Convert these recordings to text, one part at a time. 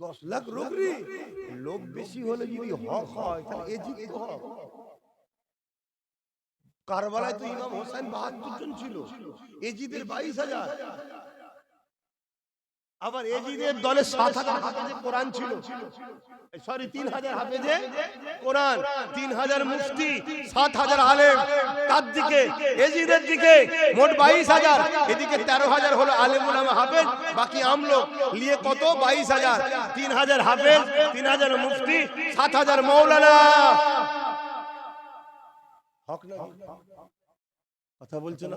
দশ লাখ লোক রে লোক বেশি হলে যদি হক হয়, তাহলে এজিদ তো হক। কারবালায় তো ইমাম হোসেন বাহাত্তর জন ছিল। এজিদের বাইশ হাজার। আবার এজিদের দলে সাত হাজার হাফেজে কোরআন ছিল। সরি তিন হাজার হাফেজে কোরআন তিন হাজার মুফতি সাত হাজার আলেম। তার দিকে এজিদের দিকে মোট বাইশ হাজার। এদিকে তেরো হাজার হলো আলেম উলামা হাফেজ বাকি আমলো নিয়ে কত? বাইশ হাজার। তিন হাজার হাফেজ তিন হাজার মুফতি সাত হাজার মৌলানা। হক না কথা বলছো না?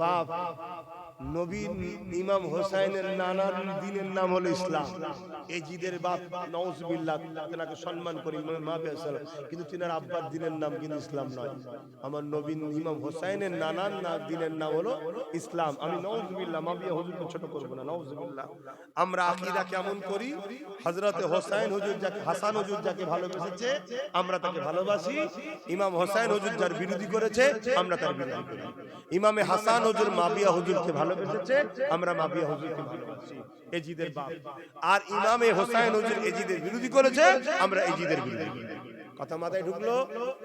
বাপ, নবীন ইমাম হোসাইনের নানার দিনের নাম হলো ইসলাম। এজিদের বাপ নওজবিল্লাহ তেনাকে সম্মান করি কিন্তু তিনার আব্বার দিনের নাম কিন্তু ইসলাম নয়। আমার নবীন ইমাম হোসাইনের নানার না দিনের নাম হলো ইসলাম। আমি ছোট করব না আমরা আকীদা কেমন করি? হযরতে হোসাইন হুজুর যাকে, হাসান হুজুর যাকে ভালোবেসেছে, আমরা তাকে ভালোবাসি। ইমাম হোসাইন হুজুর যার বিরোধী করেছে, আমরা তার বিরোধী করি। ইমামে হাসান হুজুর মাবিয়া হুজুরকে ভালোবেসেছে, আমরা মাবিয়া হুজুরকে ভালোবাসি। এজিদের বাপ। আর ইমামে হোসাইন হুজুর এজিদের বিরোধী করেছে, আমরা এজিদের বিরোধী। কথা মাথায় ঢুকলো,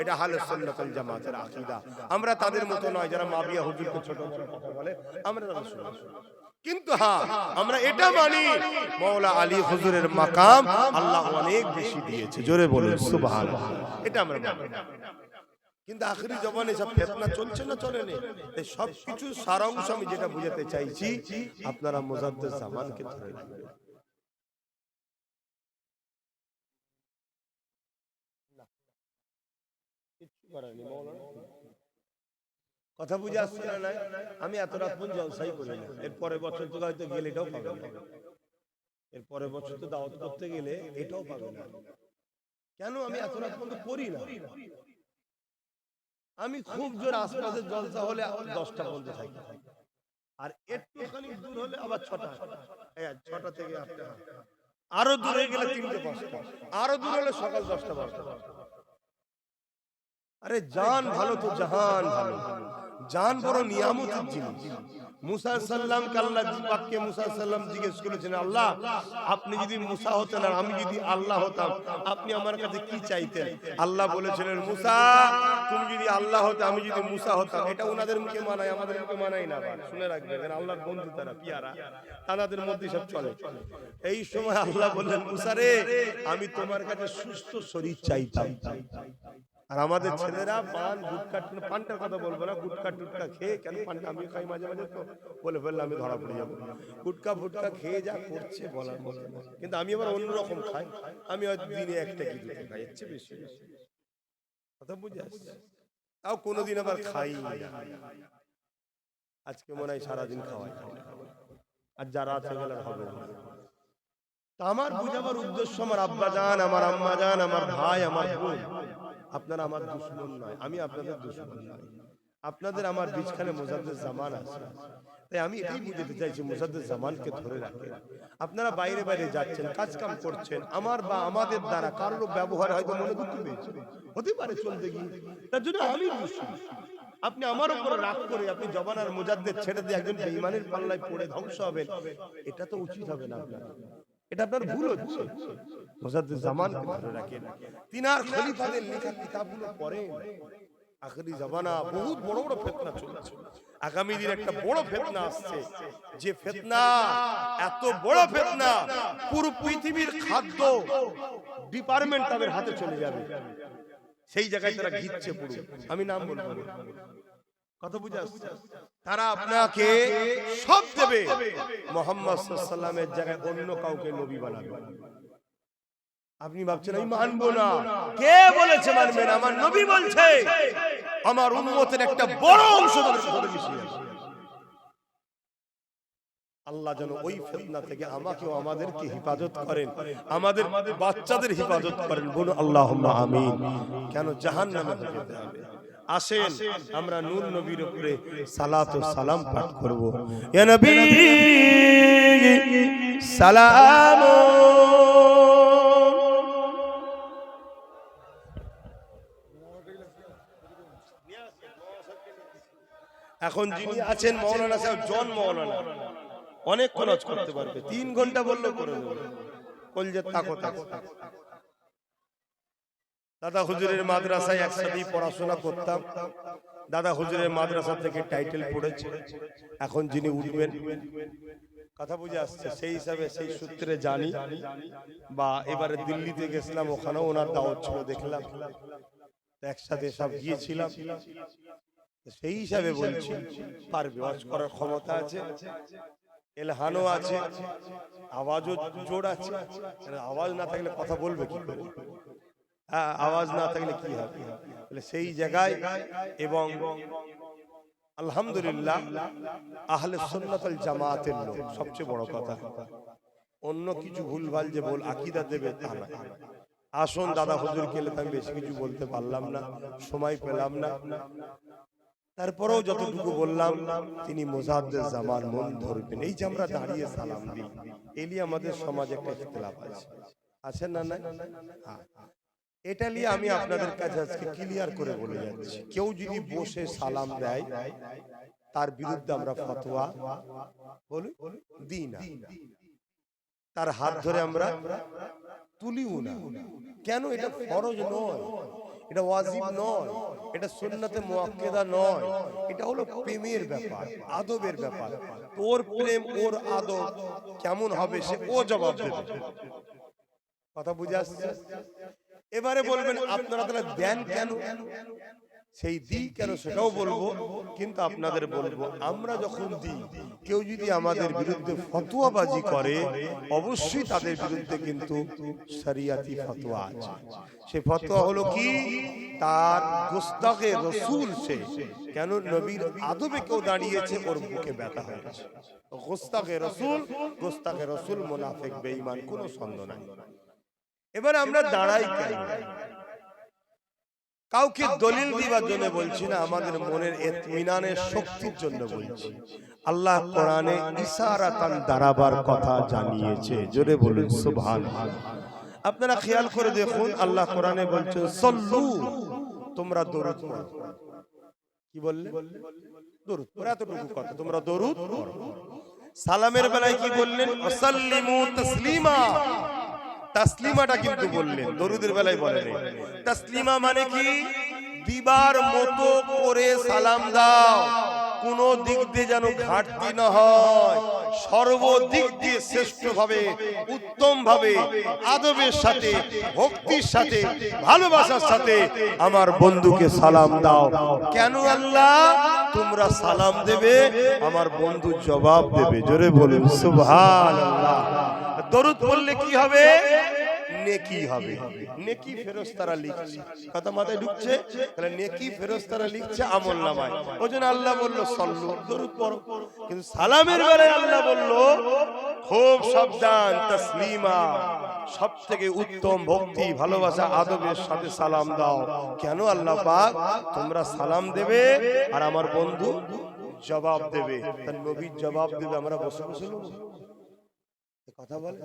এটা হালে সুন্নাতুল জামাতের আকীদা। আমরা তাদের মতো নয়, যারা মাবিয়া হুজুরকে ছোট বড় কথা বলে, আমরা কিন্তু হ্যাঁ আমরা এটা মানি মৌলা আলী হুজুরের মাকাম আল্লাহ অনেক বেশি দিয়েছে। জোরে বলুন, সুবহানাল্লাহ। এটা আমরা কিন্তু আখরি জবানে সব ফেতনা চলছে না চলে না? এই সব কিছু সারাংশ আমি যেটা বুঝাতে চাইছি, আপনারা মুজাদ্দেদ জামানকে ধরে। কথা বুঝে আসছে না নাই? আমি এত রাত পর্যন্ত জলসাই করি না। এর পরের বছর তো হয়তো গেলে এটাও পাবে না এর পরের বছর তো দাওয়াত করতে গেলে এটাও পাবে না কেন আমি এত রাত পর্যন্ত করি না? আমি খুব জোর আশপাশের জলসা হলে দশটা বলতে থাকি। আর একটুখানি দূর হলে আবার ছটা। ছটা থেকে আটটা। আরও দূরে গেলে তিনটে পাঁচটা। আরও দূর হলে সকাল দশটা পাঁচটা আরে জান ভালো তো জাহান ভালো। জান বড় নিয়ামতের জিনিস। আল্লাহ বলেছিলেন, মুসা, তুমি যদি আল্লাহ হতে, আমি যদি মুসা হতাম। এটা ওনাদের মুখে মানায়, আমাদের মুখে না শুনে রাখবে এখানে আল্লাহর বন্ধু তারা, পিয়ারা। তাদের মধ্যে সব চলে। এই সময় আল্লাহ বললেন, মুসা রে, আমি তোমার কাছে সুস্থ শরীর চাইতাম। আর আমাদের ছেলেরা পান গুটকা পানটার কথা বলব না গুটকা টুটকা খেয়ে কেন পানটা আমি খাই মাঝে মাঝে তো বলে ফেললে আমি ধরা পড়ে যাব। গুটকা ফুটকা খেয়ে যা করছে বলার মতো। কিন্তু আমি আবার অন্যরকম খাই। আমি হয়তো দিনে একটা কি দুটো খাই এর চেয়ে বেশি বেশি। কথা বুঝে আসছে। তাও কোনোদিন আবার খাই আজকে মনে হয় সারাদিন খাওয়াই। আর যারা আছে গেলে হবে। না আমার বুঝাবার উদ্দেশ্য আমার আব্বা জান আমার আম্মা জান আমার ভাই আমার বোন। আপনারা আমার দুশ্মন নয়, আমি আপনাদের দুশ্মন নয় আপনাদের আমার বিছখানে মোজাদ্দের জামান আছে। তাই আমি এটাই বুঝতে চাইছি, মোজাদ্দের জামানকে ধরে রাখেন। আপনারা বাইরে বাইরে যাচ্ছেন কাজ কাম করছেন, আমার বা আমাদের দ্বারা কারোর ব্যবহার হয়তো মনে দুঃখ পেয়েছে হতে পারে চলতে গিয়ে। তার জন্য আমি। আপনি আমার উপর রাগ করে আপনি জবান আর মোজাদ্দের ছেড়ে দিয়ে একজন বেঈমানের পাল্লায় পড়ে ধ্বংস হবেন, এটা তো উচিত হবে না আপনার। এটা আপনার ভুল হচ্ছে। খলিফাদের লেখা কিতাবগুলো পড়েন। আখরি জামানা বহুত বড় বড় ফেতনা আগামী দিন একটা বড় ফেতনা আসছে। যে ফেতনা, এত বড় ফেতনা, পুরো পৃথিবীর খাদ্য ডিপার্টমেন্ট তাদের হাতে চলে যাবে। সেই জায়গায় তারা ঘিরছে পুরো। আমি নাম বলব তারা আপনাকে সব দেবে। মোহাম্মদ সাল্লামের জায়গায় অন্য কাউকে নবী বানাবে। আপনি ভাবছেন আমি মানবো না। কে বলেছে মানবে না? আমার নবী বলছে। আমার উম্মতের একটা বড় অংশ আল্লাহ যেন ওই ফেতনা থেকে আমাকেও আমাদেরকে হেফাজত করেন। আমাদের বাচ্চাদের হেফাজত করেন। বলুন আল্লাহ আমিন। কেন জাহান নামে হবে আসেন, আমরা নূর নবীর উপরে সালাত ও সালাম পাঠ করব। ইয়া নবী, সালাম এখন যিনি আছেন মৌলানা সাহেব, জন মৌলানা। অনেক খরচ করতে পারবে। তিন ঘণ্টা বললে করে দেবো। কলজের তাকো তাকো দাদা হুজুরের মাদ্রাসায় একসাথেই পড়াশোনা করতাম। দাদা হুজুরের মাদ্রাসা থেকে টাইটেল পড়েছে। এখন যিনি উঠবেন, কথা বুঝে আসছে, সেই হিসাবে সেই সূত্রে জানি। বা এবারে দিল্লিতে গেছিলাম, ওখানেও ওনার দাওয়াত ছিল, দেখলাম। একসাথে সব গিয়েছিলাম। সেই হিসাবে বলছি, পারবে, ওয়াজ করার ক্ষমতা আছে। এলহানও আছে, আওয়াজও জোর আছে। আওয়াজ না থাকলে কথা বলবে কি করে? আওয়াজ না থাকলে কি হবে? সেই জায়গায় এবং আলহামদুলিল্লাহ, আহলে সুন্নাতুল জামাতের লোক, সবচেয়ে বড় কথা। অন্য কিছু ভুলভাল যে বল আকিদা দেবে, তা না। আসুন দাদা হুজুর কেলে আমি বেশি কিছু বলতে পারলাম না, সময় পেলাম না। তারপরেও যতটুকু বললাম, তিনি মোজাদ্দের জামান মন ধরবেন। এই যে আমরা দাঁড়িয়ে সালাম দিই, এলি আমাদের সমাজে একটা ইখতিলাফ আছে। আছে না না হ্যাঁ। এটা নিয়ে আমি আপনাদের কাছে আজকে ক্লিয়ার করে বলে যাচ্ছি। কেউ যদি বসে সালাম দেয় তার বিরুদ্ধে আমরা ফতোয়া বলি দিই না। তার হাত ধরে আমরা তুলিও না। কেন এটা ফরজ নয়? এটা ওয়াজিব নয়। এটা সুন্নাতে মুআক্কেদা নয়। এটা হলো প্রেমের ব্যাপার আদবের ব্যাপার। ওর প্রেম ওর আদব কেমন হবে সে ও জবাব দেবে। কথা বুঝে আসছে? এবারে বলবেন আপনারা তাহলে দেন কেন? সেই দিই কেন সেটাও বলব কিন্তু আপনাদের বলব আমরা যখন দিই কেউ যদি আমাদের বিরুদ্ধে ফতোয়াবাজি করে অবশ্যই তাদের বিরুদ্ধে কিন্তু শরিয়াতি ফতোয়া আছে। সে ফতোয়া হলো কি? তার গোস্তাকে রসুল সে। কেন নবীর আদবে কেউ দাঁড়িয়েছে? ওর বুকে ব্যথা হয়েছে গোস্তাকে রসুল গোস্তাকে রসুল মোনাফেক বেঈমান কোনো সন্দেহ নাই। এবার আমরা দাঁড়াই কেন? কাউকে দলিল দিবার জন্য বলছি না আমাদের মনের এতমিনানের শক্তির জন্য বলছি। আল্লাহ কোরআনে ইশারাতান দাঁড়াবার কথা জানিয়েছে। জোরে বলুন সুবহান। আপনারা খেয়াল করে দেখুন আল্লাহ কোরআনে বলছেন সল্লু তোমরা দরুদ পড়ো। কি বললে? দরুদ পড়ো এতটুকু কথা। তোমরা দরুদ পড়ো। সালামের বেলায় কি বললেন? ওয়াসাল্লিমু তাসলিমা। তাসলিমাটা কিন্তু বললেন দরুদের বেলায় বলেন। তাসলিমা মানে কি? দিবার মতো করে সালাম দাও। কোন দিক দিয়ে যেন ঘাটতি না হয় সর্বদিক দিয়ে শ্রেষ্ঠ ভাবে উত্তম ভাবে আদবের সাথে ভক্তির সাথে ভালোবাসার সাথে আমার বন্ধুকে সালাম দাও। কেন আল্লাহ? তোমরা সালাম দেবে আমার বন্ধু জবাব দেবে। জোরে বলুন সুবহানাল্লাহ। দরুদ বললে কি হবে? নেকি হবে। নেকি ফেরেশতারা লিখছে। কথা মাথায় ঢুকছে? তাহলে নেকি ফেরেশতারা লিখছে আমল নামায়। ওই জন্য আল্লাহ বলল, সল্লু, দরুদ পড়ো। কিন্তু সালামের বেলায় আল্লাহ বলল, খুব সাবধান, তাসলিমা। সব থেকে উত্তম ভক্তি, ভালোবাসা, আদবের সাথে সালাম দাও। কেন আল্লাহ পাক? তোমরা সালাম দেবে আর আমার বন্ধু জবাব দেবে। তার নবীর জবাব দেবে, আমরা বসে বসে কথা বলে।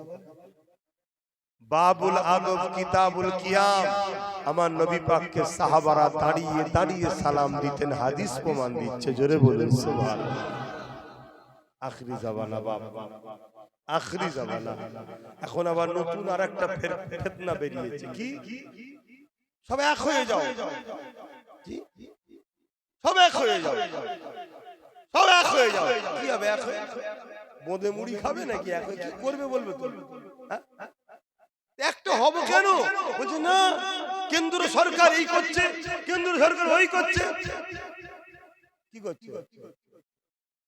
বাবুল আদব কিতাবুল কিয়াম। আমার নবী পাককে সাহাবারা দাঁড়িয়ে দাঁড়িয়ে সালাম দিতেন, হাদিস প্রমাণ দিচ্ছে, জোরে বলেন, সুবহানাল্লাহ। আখরি জামানা বাপ। আখরি জামানা এখন আবার নতুন আর একটা ফেতনা বেরিয়েছে। কি? সব এক হয়ে যাও? সব এক হয়ে যাও। সব এক হয়ে যাও। কি হবে, এক হয়ে বোঁদে মুড়ি খাবে নাকি এক হয়ে কি করবে বলবে তুমি? হ্যাঁ? একটা হব কেন? বলছে, না, কেন্দ্র সরকার এই করছে, কেন্দ্র সরকার ওই করছে। কি করছে?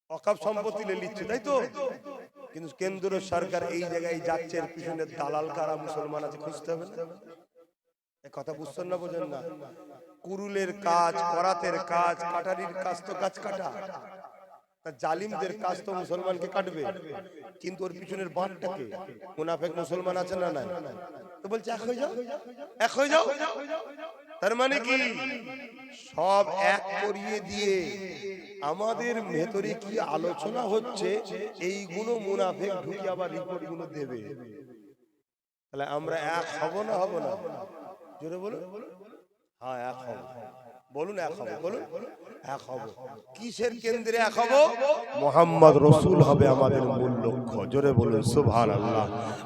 অকাপ সম্পত্তি নিচ্ছে, তাই তো? কিন্তু কেন্দ্র সরকার এই জায়গায় যাচ্ছে, এর পিছনে দালাল কারা, মুসলমান আছে, খুঁজতে হবে না। কথা বুঝছেন না, বোঝেন না। কুরুলের কাজ, করাতের কাজ, কাটারির কাজ তো গাছ কাটা। তা জালিমদের কাজ তো মুসলমানকে কাটবে। কিন্তু ওর পিছনের বাঁধটাকে মুনাফেক মুসলমান আছে না নাই? তো বলছে এক হয়ে যাও। এক হয়ে যাও। তার মানে কি? সব এক করিয়ে দিয়ে আমাদের ভেতরে কি আলোচনা হচ্ছে? এইগুলো মুনাফেক ঢুকে আবার রিপোর্টগুলো দেবে। তাহলে আমরা এক হব না হব না? জোরে বলো হ্যাঁ এক হব। বলুন এক হব বলুন। এক হব। কিসের কেন্দ্রে এক হব? মোহাম্মদ রসুল হবে আমাদের মূল লক্ষ্য। জোরে বলুন সুভান আল্লাহ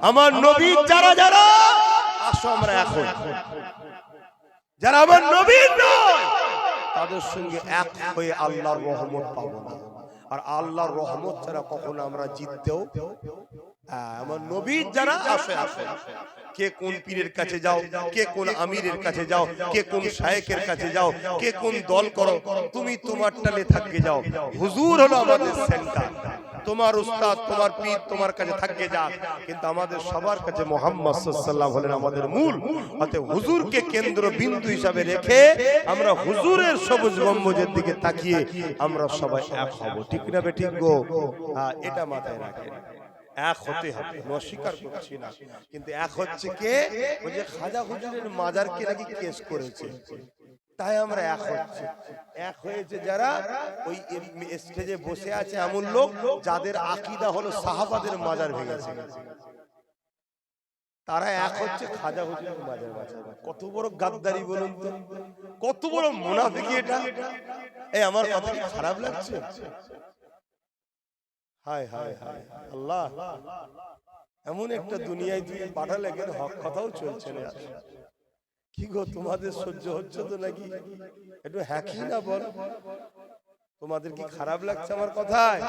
আমার নবী যারা যারা আসো আমরা এক যারা আমার নবীর নয় তাদের সঙ্গে এক হয়ে আল্লাহর রহমত পাবো না। আর আল্লাহর রহমত ছাড়া কখনো আমরা জিততেও আমার নবীর যারা আসে আসে কে কোন পীরের কাছে যাও কে কোন আমিরের কাছে যাও কে কোন শায়েকের কাছে যাও কে কোন দল করো তুমি তোমার টালে থাকবে যাও। হুজুর হলো আমাদের সেন্টার তোমার উস্তাদ তোমার পীর তোমার কাছে থাকবে যাক। কিন্তু আমাদের সবার কাছে মোহাম্মদ সাল্লাল্লাহু হলেন আমাদের মূল। অতএব হুজুরকে কেন্দ্র বিন্দু হিসাবে রেখে আমরা হুজুরের সবুজ গম্বুজের দিকে তাকিয়ে আমরা সবাই এক হব। ঠিক না বে ঠিক গো? হ্যাঁ, এটা মাথায় রাখেন। এক হতে হবে। অস্বীকার করছি না। কিন্তু এক হচ্ছে কে? ওই যে খাজা হুজুরের মাজারকে নাকি কেস করেছে। তাই আমরা এক হচ্ছে। এক হয়েছে যারা ওই স্টেজে বসে আছে এমন লোক যাদের আকিদা হলো সাহাবাদের মাজার ভেঙেছে। তারা এক হচ্ছে খাজা হুজুরের মাজার কত বড় গাদ্দারি বলুন তো। কত বড় মুনাফিকি এটা। এই আমার কথা খারাপ লাগছে? হায় হায় হায় আল্লাহ। এমন একটা দুনিয়ায় দিয়ে পাঠালে কেন হক কথাও চলছে না। কি গো, তোমাদের সহ্য হচ্ছে তো নাকি? একটু হ্যাকি না বল। তোমাদের কি খারাপ লাগছে আমার কথায়?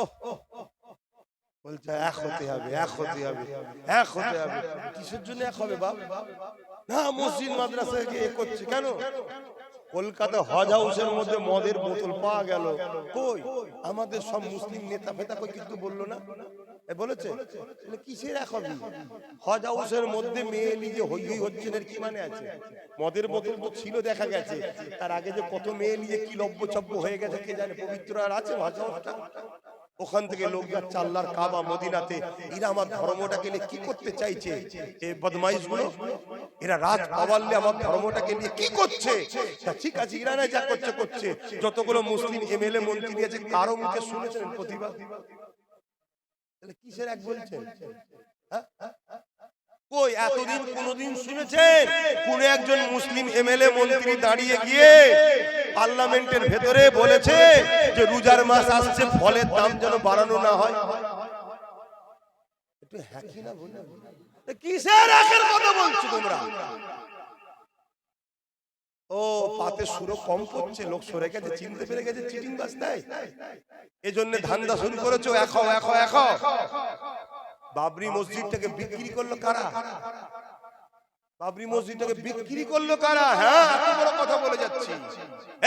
ওহ। বলছে, এক হতে হবে, এক হতে হবে, এক হতে হবে। কিসের জন্য এক হবে বাপ? না, মসজিদ, মাদ্রাসায় গিয়ে এ করছে কেন? কলকাতা হজ হাউসের মধ্যে মদের বোতল পাওয়া গেল। কই? আমাদের সব মুসলিম নেতা ফেতা কই কিন্তু বলল না? এ বলেছে? কিসের এখন? হজ হাউসের মধ্যে মেয়ে নিজে হই হই হচ্ছে এর কি মানে আছে? মদের বোতল তো ছিল দেখা গেছে। তার আগে যে কত মেয়ে নিজে কি লব্য ছব্য হয়ে গেছে কে জানে? পবিত্র আর আছে হজ হাউসটা ওখান থেকে লোক যাচ্ছে আল্লাহর কাবা মদিনাতে এরা আমার ধর্মটাকে নিয়ে কি করতে চাইছে? এই বদমাইশগুলো এরা রাজ পাওয়ারলে আমার ধর্মটাকে নিয়ে কি করছে? ঠিক আছে ইরা না যা করছে করছে। যতগুলো মুসলিম এমএলএ মন্ত্রী আছে কারও মুখে শুনেছেন প্রতিবাদ? কিসের এক বলছেন? হ্যাঁ? কই? এতদিন কোনদিন শুনেছেন কোন একজন মুসলিম এমএলএ মন্ত্রী দাঁড়িয়ে গিয়ে পার্লামেন্টের ভেতরে বলেছে যে রোজার মাস আসছে ফলের দাম যেন বাড়ানো না হয়। একটু হ্যাকি না কিসের একের কথা বলছো তোমরা? ও পাতে সুরো কম পড়ছে লোক সরে গেছে চিনতে পেরে গেছে চিটিং বাস এজন্য ধান্দা শুরু করেছ এখো এখো এখো। বাবরি মসজিদটাকে বিক্রি করল কারা? বাবরি মসজিদটাকে বিক্রি করল কারা? হ্যাঁ বড় কথা বলে যাচ্ছি।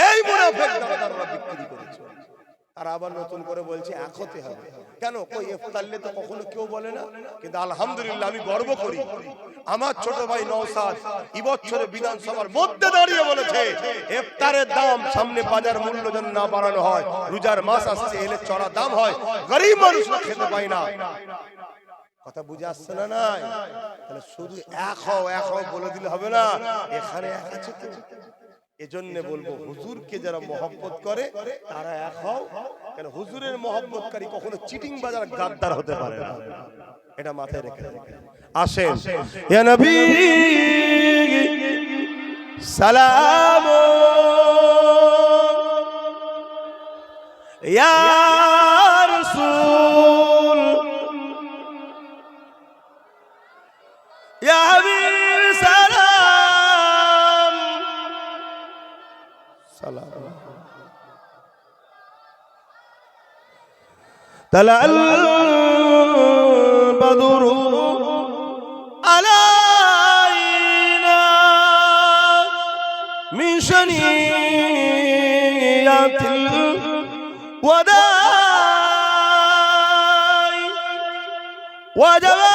এই মুনাফিক দাদারা বিক্রি করেছে। তারা আবার নতুন করে বলছে এক হতে হবে। কেন? কই ইফতারলে তো কখনো কেউ বলে না? কিন্তু আলহামদুলিল্লাহ আমি গর্ব করি। আমার ছোট ভাই নওসাদ এই বছরে বিধানসভার মধ্যে দাঁড়িয়ে বলেছে ইফতারের দাম সামনে বাজার মূল্য যেন না বাড়ানো হয়। রোজার মাস আসছে এলে চড়া দাম হয়। গরিব মানুষরা খেতে পায় না। কথা বুঝে আসছে না নাই? তাহলে শুধু এক হও এক হও বলে দিলে হবে না? এখানে এক আছে তো। এজন্য বলব হুজুরকে যারা মহব্বত করে তারা এক হও। কেন হুজুরের মহব্বতকারী কখনো চিটিং বাজার গাদ্দার হতে পারে না। এটা মাথায় রেখে। আসেন। ইয়া নবী সালাম। ইয়া সালাম তালাল বাদুরু আলাইনা মিন শানিয়াতিল ওয়াদাই ওয়াজাবা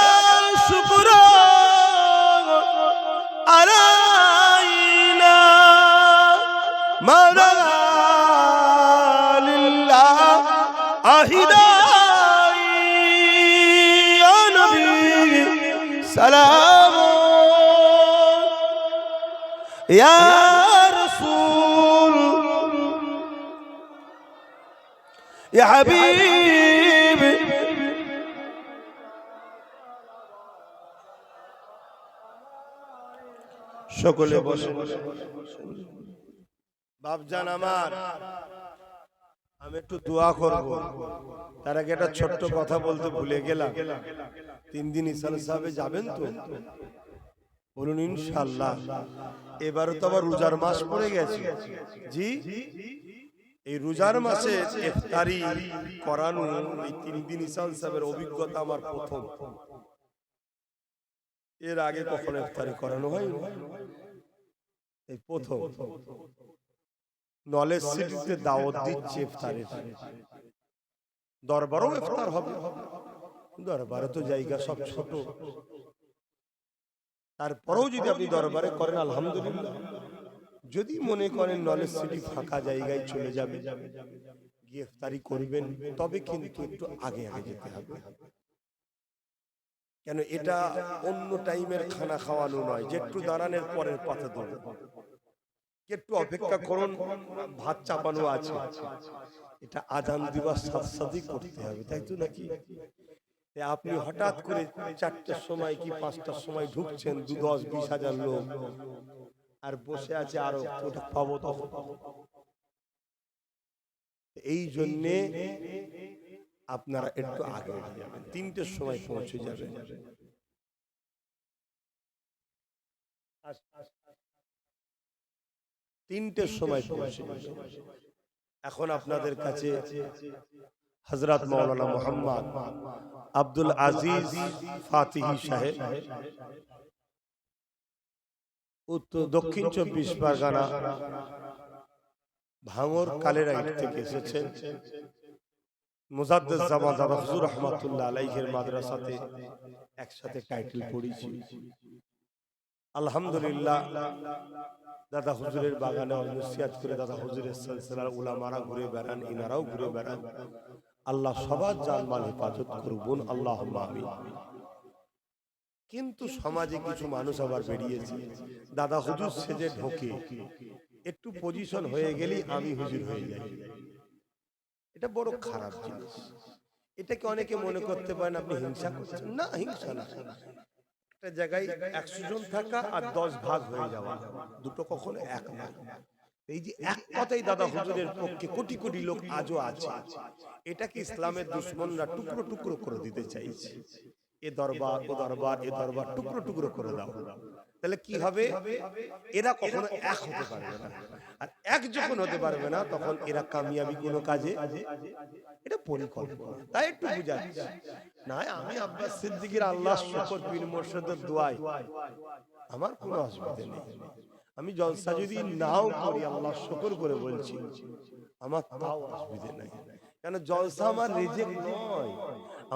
يا رسول يا حبيبي সকলে বসে বাপজান আমার আমি একটু দোয়া করব তার আগে একটা ছোট্ট কথা বলতে ভুলে গেলাম তিন দিন ইসাল সাহেবে যাবেন তো বলুন ইনশাল্লাহ এবারে তো আবার রোজার মাস পড়ে গেছে। জি? এই রোজার মাসে ইফতারি করানো এই তিন দিন ইসাল সাহেবের অভিজ্ঞতা আমার প্রথম। এর আগে কখনো ইফতারি করানো হয়নি। এই প্রথম। নলেজ সিটিতে দাওয়াত দিচ্ছে ইফতারের। দরবারও ইফতার হবে। দরবারে তো জায়গা সব ছোট। তারপরেও যদি আপনি দরবারে করেন, আলহামদুলিল্লাহ। যদি মনে করেন নলেজ সিটি ফাঁকা জায়গায় চলে যাবে, গ্রেফতারি করবেন, তবে কিন্তু একটু আগে আগে যেতে হবে। কেন, এটা অন্য টাইমের খানা খাওয়ানো নয়, যে একটু দাঁড়ানোর পরের পাতে ধরুন একটু অপেক্ষা করুন, ভাত চাপানো আছে। এটা আজান দিবার সাথেই করতে হবে, তাই তো নাকি? আপনি হঠাৎ করে চারটের সময় কি পাঁচটার সময় ঢুকছেন? দু দশ, বিশ হাজার লোক। আর বসে আছে আরও পাবো এই জন্যে আপনারা একটু আগে তিনটের সময় পৌঁছে যাবেন তিনটের সময় পৌঁছে এখন আপনাদের কাছে হজরত মৌলানা মোহাম্মদ আব্দুল আজিজ ফাতিহি সাহেব উত্তর দক্ষিণ চব্বিশ পরগনা। ভাঙর কালেরাইট থেকে এসেছেন মুজাদ্দেদ জামা দাদা হুজুর রহমাতুল্লাহ আলাইহের মাদ্রাসাতে একসাথে টাইটেল পড়েছি। আলহামদুলিল্লাহ দাদা হুজুরের বাগানে নসিহাত করে দাদা হুজুরের সিলসিলার উলামারা ঘুরে বেড়ান ইনারাও ঘুরে বেড়ান। আল্লাহ সবার জানমাল হেফাজত করবুন আল্লাহ কিন্তু সমাজে কিছু মানুষ আবার বেরিয়েছে। দাদা হুজুর সেজে ঢোকে। একটু পজিশন হয়ে গেলেই আমি হুজুর হয়ে যাই। এটা বড় খারাপ জিনিস। এটাকে অনেকে মনে করতে পারেন আপনি হিংসা করছেন। না, হিংসা না। একটা জায়গায় একশো জন থাকা আর দশ ভাগ হয়ে যাওয়া। দুটো কখনো এক না এই যে এক কথাই দাদা হুজুরের পক্ষে কোটি কোটি লোক আজও আছে। এটাকে ইসলামের দুশ্মনরা টুকরো টুকরো করে দিতে চাইছে। এ দরবার ও দরবার এ দরবার টুকরো টুকরো করে দাও। তাহলে কি হবে? এরা কখনো এক হতে পারবে না। আর এক যখন হতে পারবে না তখন এরা কামিয়াবি কোনো কাজে এটা পরিকল্পনা। তাই একটু বুঝাচ্ছি না আমি আব্বাস সিদ্দিকের আল্লাহ শুকর পীর মোর্শেদের দোয়াই আমার কোনো অসুবিধা নেই। আমি জলসা যদি নাও করি, আল্লাহ শুকর করে বলছি, আমার তাও অসুবিধা নাই কেন জলসা আমার রেজেক নয়,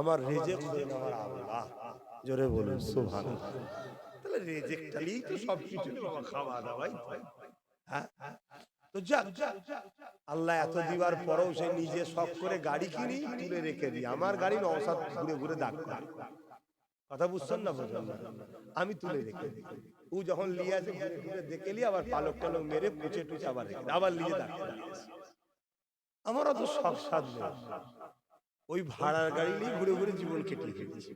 আমার রেজেক হলেন আমার আল্লাহ। জোরে বলুন সুভান তাহলে রেজেকটাই তো সব কিছু। খাওয়া দাওয়াই হ্যাঁ? তো যাক, আল্লাহ এত দিবার পরেও সে নিজে শখ করে গাড়ি কিনি, তুলে রেখে দিই। আমার গাড়ি নসাদ ঘুরে ঘুরে দাগ করে। কথা বুঝছেন না বুঝলাম আমি তুলে রেখে ও যখন লিয়ে আছে ঘুরে ঘুরে দেখে লি আবার পালক টালক মেরে পুচে টুচে আবার রেখে আবার লিয়ে করে আমার অত সব সাধ ওই ভাড়ার গাড়ি নিয়ে ঘুরে ঘুরে জীবন কেটে ফেলেছি।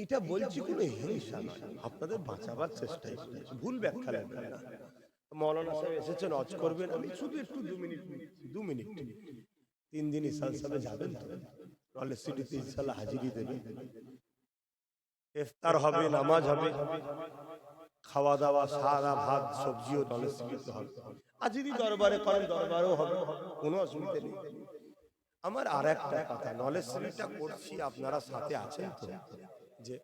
এইটা বলছি কোনো হিংসা নয়। আপনাদের বাঁচাবার করেছি ভুল ব্যাখ্যা নেবেন না। মৌলানা সাহেব এসেছেন, অজ করবেন। আমি শুধু একটু দু মিনিট দু মিনিট তিন দিন ইসাল সাহেবে যাবেন তো? নলেজ সিটিতে ইনশাল্লাহ হাজিরি দেবেন। ইফতার হবে নামাজ হবে। খাওয়া দাওয়া সারা ভাত সবজিও নলেজ সিটিতে হবে। আর যদি দরবারে করেন দরবারও হবে। কোনো অসুবিধা নেই। আমার আর একটা কথা নলেজ সিটিটা করছি আপনারা সাথে আছেন তো? যে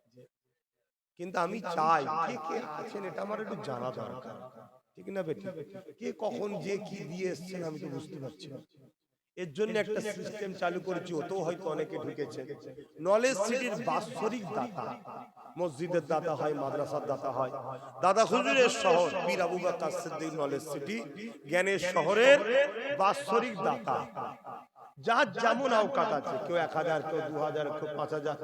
কিন্তু আমি চাই কে কে আছেন এটা আমার একটু জানা দরকার। ঠিক না বেটি? কে কখন যে কি দিয়ে এসছেন আমি তো বুঝতে পারছি না। এর জন্য একটা সিস্টেম চালু করেছি ওতেও হয়তো অনেকে ঢুকেছে। নলেজ সিটির বাৎসরিক দাতা মসজিদের দাতা হয় মাদ্রাসার দাতা হয়। দাদা হুজুরের শহর পীর আবু বাক্কার সিদ্দিক নলেজ সিটি জ্ঞানের শহরের বাৎসরিক দাতা। যার যেমন আওকাত আছে কেউ এক হাজার কেউ দু হাজার কেউ পাঁচ হাজার।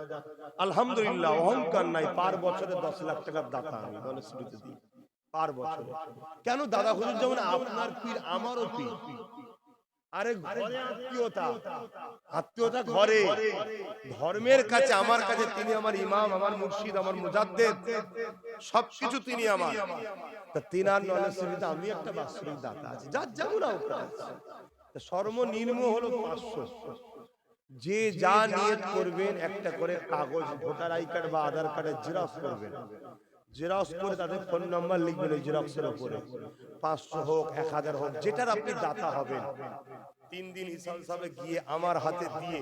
আলহামদুলিল্লাহ অহংকার নাই পার বছরে দশ লাখ টাকার দাতা আমি নলেজ সিটিতে দিই পার বছরে। কেন দাদা হুজুর যেমন? আপনার পীর আমারও পীর আরে ঘরে আত্মীয়তা। আত্মীয়তা। ঘরে। ধর্মের কাছে আমার কাছে তিনি আমার ইমাম আমার মুর্শিদ আমার মুজাদ্দেদ। সবকিছু তিনি আমার। তা তিনার নলেজ আমি একটা বাৎসরিক দাতা আছে। যার আছে। তা সর্বনিম্ন হলো পাঁচশো। যে যা নিয়ত করবেন একটা করে কাগজ ভোটার আই কার্ড বা আধার কার্ডের জেরক্স করবেন। জেরক্স করে তাদের ফোন নাম্বার লিখবেন ওই জেরক্সের উপরে। পাঁচশো হোক এক হাজার হোক যেটার আপনি দাতা হবেন। তিন দিন ইসাল সাহেবে গিয়ে আমার হাতে দিয়ে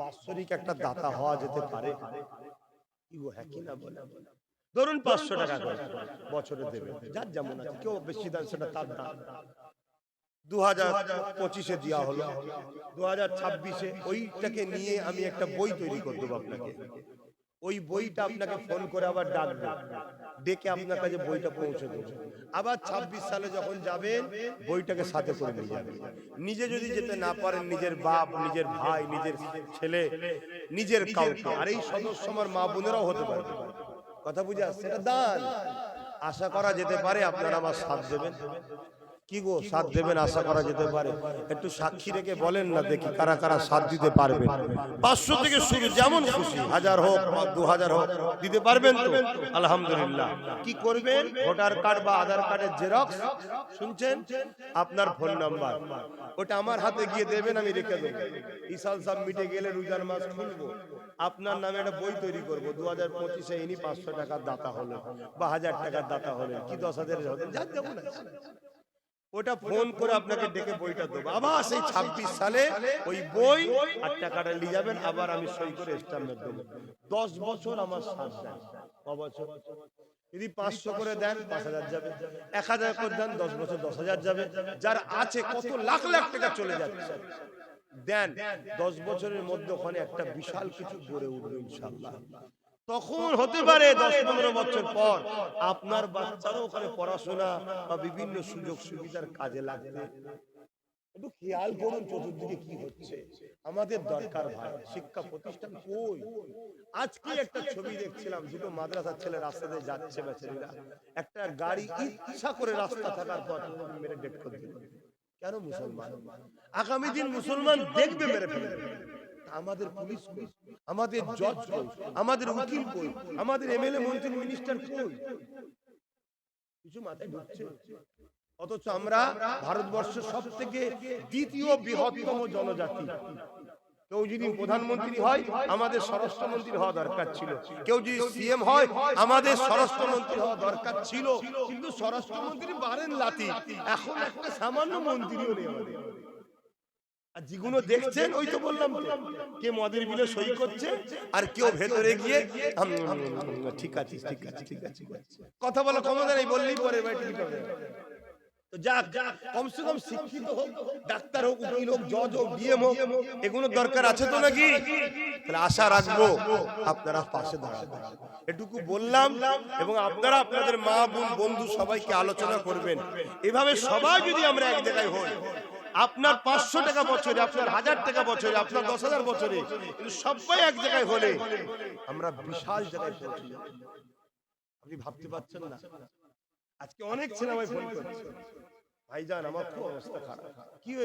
বাৎসরিক একটা দাতা হওয়া যেতে পারে। হ্যাঁ ধরুন পাঁচশো টাকা করে। বছরে দেবে যার যেমন আছে কেউ বেশি দেন সেটা তার দাম। দু হাজার পঁচিশে দেওয়া হলো। দু হাজার ছাব্বিশে ওইটাকে নিয়ে আমি একটা বই তৈরি করে দেবো আপনাকে। ওই বইটা আপনাকে ফোন করে আবার ডাকবো। ডেকে আপনার কাছে বইটা পৌঁছে দেবো। আবার ছাব্বিশ সালে যখন যাবেন বইটাকে সাথে করে নিয়ে যাবেন নিজে যদি যেতে না পারেন নিজের বাপ নিজের ভাই নিজের ছেলে নিজের কাউকে। আর এই সদস্য আমার মা বোনেরাও হতে পারে। কথা বুঝে আসছে? এটা দান। আশা করা যেতে পারে আপনারা আমার সাথ দেবেন। কি গো সাথ দেবেন আশা করা যেতে পারে। একটু সাক্ষী রেখে বলেন না দেখি কারা কারা সাথ দিতে পারবেন। পাঁচশো থেকে শুরু যেমন খুশি। হাজার হোক দু হাজার হোক দিতে পারবেন তো? আলহামদুলিল্লাহ। কি করবেন? ভোটার কার্ড বা আধার কার্ডের জেরক্স। শুনছেন? আপনার ফোন নাম্বার। ওটা আমার হাতে গিয়ে দেবেন আমি রেখে দেবো। ইসাল সাহেব মিটে গেলে রোজার মাস খুলবো। আপনার নামে একটা বই তৈরি করব। দু হাজার পঁচিশে ইনি পাঁচশো টাকার দাতা হলেন বা হাজার টাকার দাতা হলেন। কি দশ হাজার যার আছে। ওটা ফোন করে আপনাকে ডেকে বইটা দেবো। আবার সেই ছাব্বিশ সালে ওই বই আর টাকাটা নিয়ে যাবেন আবার আমি সই করে স্টাম্পের দেবো। দশ বছর আমার দেন বছর? যদি পাঁচশো করে দেন পাঁচ হাজার যাবে। এক হাজার করে দেন দশ বছর দশ হাজার যাবে। যার আছে কত লাখ লাখ টাকা চলে যাচ্ছে। দেন দশ বছরের মধ্যে ওখানে একটা বিশাল কিছু গড়ে উঠবে ইনশাল্লাহ তখন হতে পারে দশ পনেরো বছর পর আপনার বাচ্চারও ওখানে পড়াশোনা বা বিভিন্ন সুযোগ সুবিধার কাজে লাগবে। একটু খেয়াল করুন চতুর্দিকে কি হচ্ছে। আমাদের দরকার ভাই, শিক্ষা প্রতিষ্ঠান কই? আজকে একটা ছবি দেখছিলাম, দুটো মাদ্রাসার ছেলে দিয়ে যাচ্ছে বেচারিরা। একটা গাড়ি ইচ্ছা করে রাস্তা থাকার পর মেরে ডেট করে দিল। কেন মুসলমান? আগামী দিন মুসলমান দেখবে মেরে ফেলবে। আমাদের পুলিশ কই? আমাদের জজ কই, আমাদের উকিল কই, আমাদের এমএলএ মন্ত্রী মিনিস্টার কই? কিছু মাথায় ঢুকছে। অথচ আমরা ভারতবর্ষের সব থেকে দ্বিতীয় বৃহত্তম জনজাতি। কেউ যদি প্রধানমন্ত্রী হয়, আমাদের স্বরাষ্ট্রমন্ত্রী হওয়া দরকার ছিল। কেউ যদি সিএম হয়, আমাদের স্বরাষ্ট্রমন্ত্রী হওয়া দরকার ছিল। কিন্তু স্বরাষ্ট্রমন্ত্রী বারেন লাতি। এখন একটা সামান্য মন্ত্রীও নেই আমাদের। আর যেগুলো দেখছেন ওই তো বললাম কে মদের বিলে সই করছে আর কেউ ভেতরে গিয়ে ঠিক আছে ঠিক আছে ঠিক আছে কথা বলা ক্ষমতা নেই বললেই পরে ভাই তো যাক কমসে কম শিক্ষিত হোক ডাক্তার হোক উকিল হোক জজ হোক ডিএম হোক এগুলো দরকার আছে তো নাকি? তাহলে আশা রাখব আপনারা পাশে দাঁড়াবেন। এটুকু বললাম এবং আপনারা আপনাদের মা বোন বন্ধু সবাইকে আলোচনা করবেন। এভাবে সবাই যদি আমরা এক জায়গায় হই আপনার পাঁচশো টাকা বছরে আপনার হাজার টাকা বছরে আপনার দশ হাজার বছরে কিন্তু সবাই এক জায়গায় হলে আমরা বিশাল জায়গায় পৌঁছে যাব আপনি ভাবতে পারছেন না? আজকে অনেক ছেলে আমায় ফোন করছে। ভাইজান আমার খুব অবস্থা খারাপ। কি হয়েছে?